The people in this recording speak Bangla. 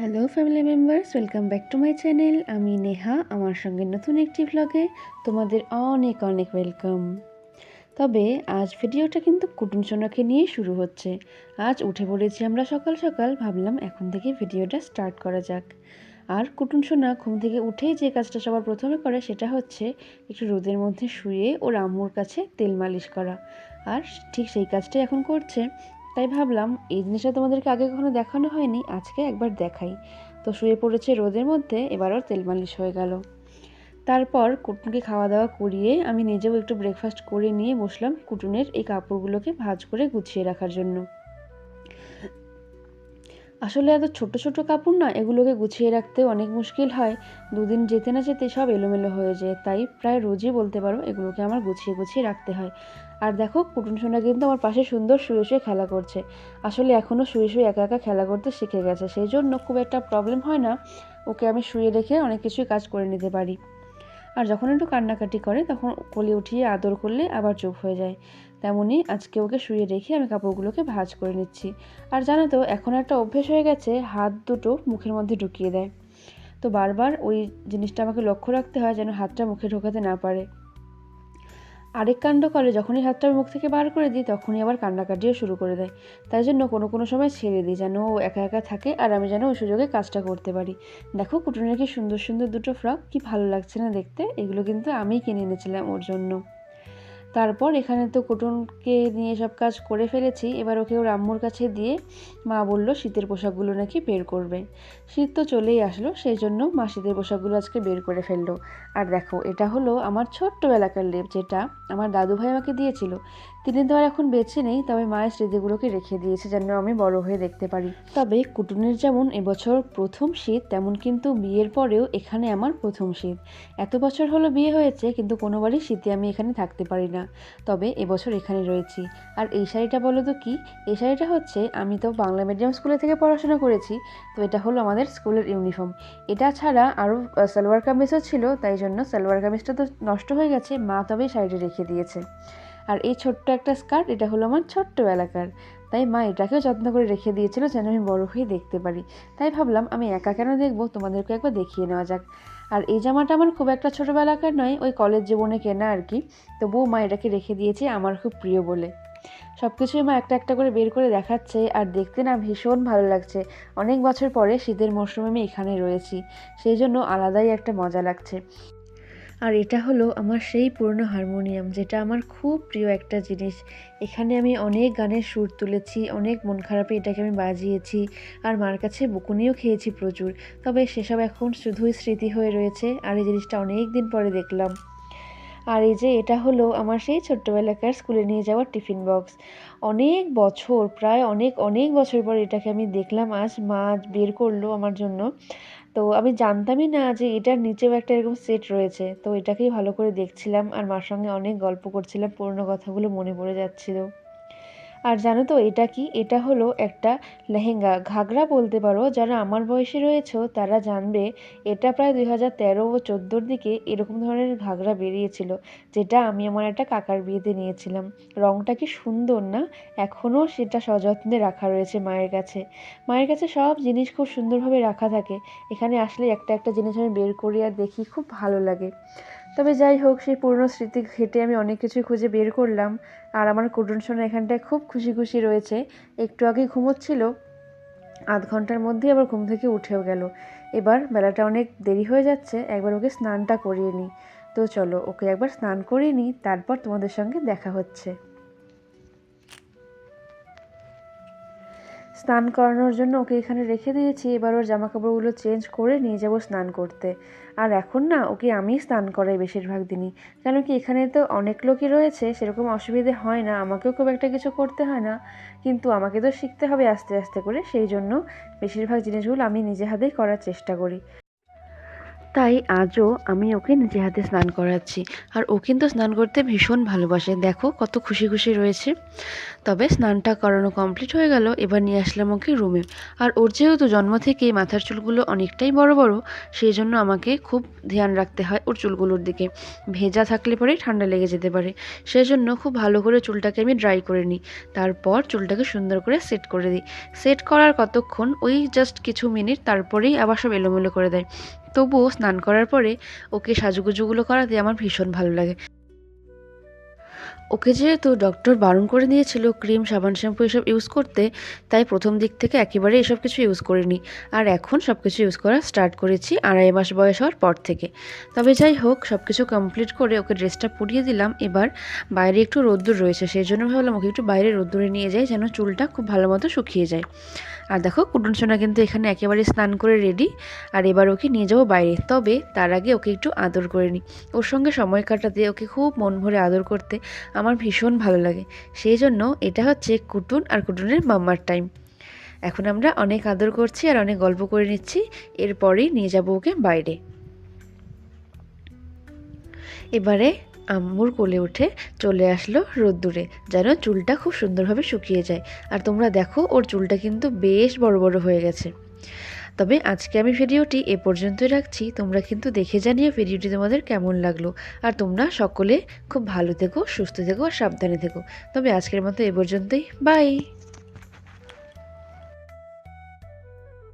Hello family members welcome back to my channel আমি নেহা, আমার সঙ্গে নতুন একটি ভ্লগে তোমাদের অনেক অনেক ওয়েলকাম তবে আজ ভিডিওটা কিন্তু কুটুম সোনাকে নিয়ে শুরু হচ্ছে। আজ উঠে পড়েছি আমরা সকাল সকাল, ভাবলাম এখন থেকে ভিডিওটা স্টার্ট করা যাক। আর কুটুম সোনা ঘুম থেকে উঠেই যে কাজটা সবার প্রথমে করে সেটা হচ্ছে একটু রোদের মধ্যে শুয়ে ওর আম্মুর কাছে তেল মালিশ করা। আর ঠিক সেই কাজটাই এখন করছে। তাই ভাবলাম, এই জিনিসটা তোমাদেরকে আগে কখনো দেখানো হয়নি, আজকে একবার দেখাই। তো শুয়ে পড়েছে রোদের মধ্যে, এবার ওর তেল মালিশ হয়ে গেল। তারপর কুটুনকে খাওয়া দাওয়া করিয়ে আমি নিজেও একটু ব্রেকফাস্ট করে নিয়ে বসলাম কুটুনের এই কাপড়গুলোকে ভাঁজ করে গুছিয়ে রাখার জন্য। আসলে এত ছোট ছোট কাপড় না, এগুলোকে গুছিয়ে রাখতে অনেক মুশকিল হয়। দুদিন যেতে না যেতে সব এলোমেলো হয়ে যায়, তাই প্রায় রোজই বলতে পারো এগুলোকে আমার গুছিয়ে গুছিয়ে রাখতে হয়। আর দেখো কুটুন সোনা কিন্তু আমার পাশে সুন্দর শুয়ে শুয়ে খেলা করছে। আসলে এখনও শুয়ে শুয়ে একা একা খেলা করতে শিখে গেছে। সেই জন্য খুব একটা প্রবলেম হয় না। ওকে আমি শুয়ে রেখে অনেক কিছুই কাজ করে নিতে পারি। আর যখন একটু কান্নাকাটি করে, তখন কোলে উঠিয়ে আদর করলে আবার চুপ হয়ে যায়। তেমনই আজকে ওকে শুয়ে রেখে আমি কাপড়গুলোকে ভাজ করে নিচ্ছি। আর জানো তো, এখন একটা অভ্যেস হয়ে গেছে, হাত দুটো মুখের মধ্যে ঢুকিয়ে দেয়। তো বারবার ওই জিনিসটা আমাকে লক্ষ্য রাখতে হয় যেন হাতটা মুখে ঢোকাতে না পারে। আরেক কাণ্ড করে, যখনই হাতটা মুখ থেকে বার করে দিই, তখনই আবার কান্নাকাটিও শুরু করে দেয়। তাই জন্য কোনো কোনো সময় ছেড়ে দিই, যেন ও একা একা থাকে আর আমি যেন ওই সুযোগে কাজটা করতে পারি। দেখো কুটুনের কি সুন্দর সুন্দর দুটো ফ্রক কি ভালো লাগছে না দেখতে? এগুলো কিন্তু আমি কিনে এনেছিলাম ওর জন্য। তারপর এখানে তো কুটুনকে নিয়ে সব কাজ করে ফেলেছি। এবার ওকে ওর আম্মুর কাছে দিয়ে মা বলল, শীতের পোশাকগুলো নাকি বের করবে। শীত তো চলেই আসলো সেই জন্য মা শীতের পোশাকগুলো আজকে বের করে ফেলল। আর দেখো, এটা হলো আমার ছোট্টবেলাকার লেপ, যেটা আমার দাদু ভাই আমাকে দিয়েছিল। তিনি তো আর এখন বেছে নেই, তবে মায়ের স্মৃতিগুলোকে রেখে দিয়েছে যেন আমি বড় হয়ে দেখতে পারি। তবে কুটুনের যেমন এবছর প্রথম শীত, তেমন কিন্তু বিয়ের পরেও এখানে আমার প্রথম শীত। এত বছর হলো বিয়ে হয়েছে, কিন্তু কোনোবারই শীতে আমি এখানে থাকতে পারি না। তবে এবছর এখানে রয়েছি। আর এই শাড়িটা বলো তো কি? এই শাড়িটা হচ্ছে, আমি তো বাংলা মিডিয়াম স্কুলে থেকে পড়াশোনা করেছি, তো এটা হলো আমাদের স্কুলের ইউনিফর্ম এটা ছাড়া আরও সালোয়ার কামিজও ছিল, তাই জন্য সালোয়ার কামিজটা তো নষ্ট হয়ে গেছে, মা তবে শাড়িটা রেখে দিয়েছে। আর এই ছোট্ট একটা স্কার্ট এটা হলো আমার ছোট্ট এলাকার তাই মা এটাকেও যত্ন করে রেখে দিয়েছিল, যেন আমি বড় হয়ে দেখতে পারি। তাই ভাবলাম আমি একা কেন দেখব? তোমাদেরকে একবার দেখিয়ে নেওয়া যাক। আর এই জামাটা আমার খুব একটা ছোটোবেলাকার নয়, ওই কলেজ জীবনে কেনা আর কি। তবুও মা এটাকে রেখে দিয়েছে আমার খুব প্রিয় বলে। সব কিছুই মা একটা একটা করে বের করে দেখাচ্ছে আর দেখতে না ভীষণ ভালো লাগছে। অনেক বছর পরে শীতের মরশুমে আমি এখানে রয়েছি, সেই জন্য আলাদাই একটা মজা লাগছে। আর এটা হলো আমার সেই পুরনো হারমোনিয়াম, যেটা আমার খুব প্রিয় একটা জিনিস। এখানে আমি অনেক গানের সুর তুলেছি, অনেক মন খারাপে এটাকে আমি বাজিয়েছি আর মার কাছে বকুনিও খেয়েছি প্রচুর। তবে সেসব এখন শুধুই স্মৃতি হয়ে রয়েছে আর এই জিনিসটা অনেক দিন পরে দেখলাম। আর এই যে এটা হলো আমার সেই ছোট্টবেলাকার স্কুলে নিয়ে যাওয়ার টিফিন বক্স। অনেক বছর, প্রায় অনেক অনেক বছর পর এটাকে আমি দেখলাম, আজ মা বের করল আমার জন্য। তো আমি জানতামই না যে এটার নিচেও একটা এরকম সেট রয়েছে। তো এটাকেই ভালো করে দেখছিলাম আর মার সঙ্গে অনেক গল্প করছিলাম, পুরনো কথাগুলো মনে পড়ে যাচ্ছিল। আর জানো তো, এটা কি? এটা হলো একটা লেহেঙ্গা। ঘাগরা বলতে পারো, যারা আমার বয়সে রয়েছে, তারা জানবে এটা প্রায় দুই হাজার তেরো ও চোদ্দোর দিকে এরকম ধরনের ঘাগরা বেরিয়েছিল, যেটা আমি আমার একটা কাকার বিয়েতে নিয়েছিলাম। রঙটা কি সুন্দর না? এখনও সেটা সযত্নে রাখা রয়েছে মায়ের কাছে। মায়ের কাছে সব জিনিস খুব সুন্দরভাবে রাখা থাকে। এখানে আসলে একটা একটা জিনিস আমি বের করি আর দেখি, খুব ভালো লাগে। তবে যাই হোক, সেই পুরনো স্মৃতি ঘেটে আমি অনেক কিছুই খুঁজে বের করলাম। আর আমার কুটুন সোনা এখানটায় খুব খুশি খুশি রয়েছে। একটু আগে ঘুমোচ্ছিল, আধ ঘণ্টার মধ্যেই আবার ঘুম থেকে উঠেও গেল। এবার বেলাটা অনেক দেরি হয়ে যাচ্ছে, একবার ওকে স্নানটা করিয়ে নিই। তো চলো, ওকে একবার স্নান করিয়ে নিই, তারপর তোমাদের সঙ্গে দেখা হচ্ছে। স্নান করানোর জন্য ওকে এখানে রেখে দিয়েছি। এবার ওর জামা কাপড়গুলো চেঞ্জ করে নিয়ে যাব স্নান করতে। আর এখন না, ওকে আমি স্নান করাই বেশিরভাগ দিনই। কেন কি এখানে তো অনেক লোকই রয়েছে, সেরকম অসুবিধে হয় না। আমাকেও খুব একটা কিছু করতে হয় না। কিন্তু আমাকে তো শিখতে হবে আস্তে আস্তে করে। সেই জন্য বেশিরভাগ জিনিসগুলো আমি নিজে হাতেই করার চেষ্টা করি। তাই আজও আমি ওকে নিজে হাতে স্নান করাচ্ছি। আর ও কিন্তু স্নান করতে ভীষণ ভালোবাসে। দেখো কত খুশি খুশি রয়েছে। তবে স্নানটা করানো কমপ্লিট হয়ে গেল, এবার নিয়ে আসলাম ওকে রুমে আর ওর যেহেতু জন্ম থেকেই মাথার চুলগুলো অনেকটাই বড় বড়, সেই জন্য আমাকে খুব ধ্যান রাখতে হয় ওর চুলগুলোর দিকে। ভেজা থাকলে পরে ঠান্ডা লেগে যেতে পারে। সেই জন্য খুব ভালো করে চুলটাকে আমি ড্রাই করে নিই। তারপর চুলটাকে সুন্দর করে সেট করে দিই। সেট করার কতক্ষণ? ওই জাস্ট কিছু মিনিট তারপরেই আবার সব এলোমেলো করে দেয়। তবুও স্নান করার পরে ওকে সাজুগুজুগুলো করাতে আমার ভীষণ ভালো লাগে। ওকে যেহেতু ডক্টর বারণ করে দিয়েছিল ক্রিম সাবান শ্যাম্পু এসব ইউজ করতে, তাই প্রথম দিক থেকে একেবারে এসব কিছু ইউজ করিনি। আর এখন সব কিছু ইউজ করা স্টার্ট করেছি আড়াই মাস বয়স হওয়ার পর থেকে। তবে যাই হোক সব কিছু কমপ্লিট করে ওকে ড্রেসটা পরিয়ে দিলাম। এবার বাইরে একটু রোদ্দুর রয়েছে, সেই জন্য ভাবলাম ওকে একটু বাইরে রোদ্দুরে নিয়ে যাই যেন চুলটা খুব ভালো মতো শুকিয়ে যায়। আর দেখো কুটুন সোনা কিন্তু এখানে একেবারে স্নান করে রেডি আর এবার ওকে নিয়ে যাব বাইরে। তবে তার আগে ওকে একটু আদর করে নিই। ওর সঙ্গে সময় কাটাতে, ওকে খুব মন ভরে আদর করতে আমার ভীষণ ভালো লাগে। সেই জন্য এটা হচ্ছে কুটুন আর কুটুনের মাম্মার টাইম এখন আমরা অনেক আদর করছি আর অনেক গল্প করে নিচ্ছি। এরপরেই নিয়ে যাব ওকে বাইরে। এবারে আম্মুর কোলে উঠে চলে আসলো রোদ্দুরে, যেন চুলটা খুব সুন্দরভাবে শুকিয়ে যায়। আর তোমরা দেখো, ওর চুলটা কিন্তু বেশ বড় বড় হয়ে গেছে। তবে আজকে আমি ভিডিওটি এ পর্যন্তই রাখছি। তোমরা কিন্তু দেখে জানিয়ে ভিডিওটি তোমাদের কেমন লাগল। আর তোমরা সকলে খুব ভালো থেকো, সুস্থ থেকো আর সাবধানে থেকো। তবে আজকের মতো এ পর্যন্তই। বাই!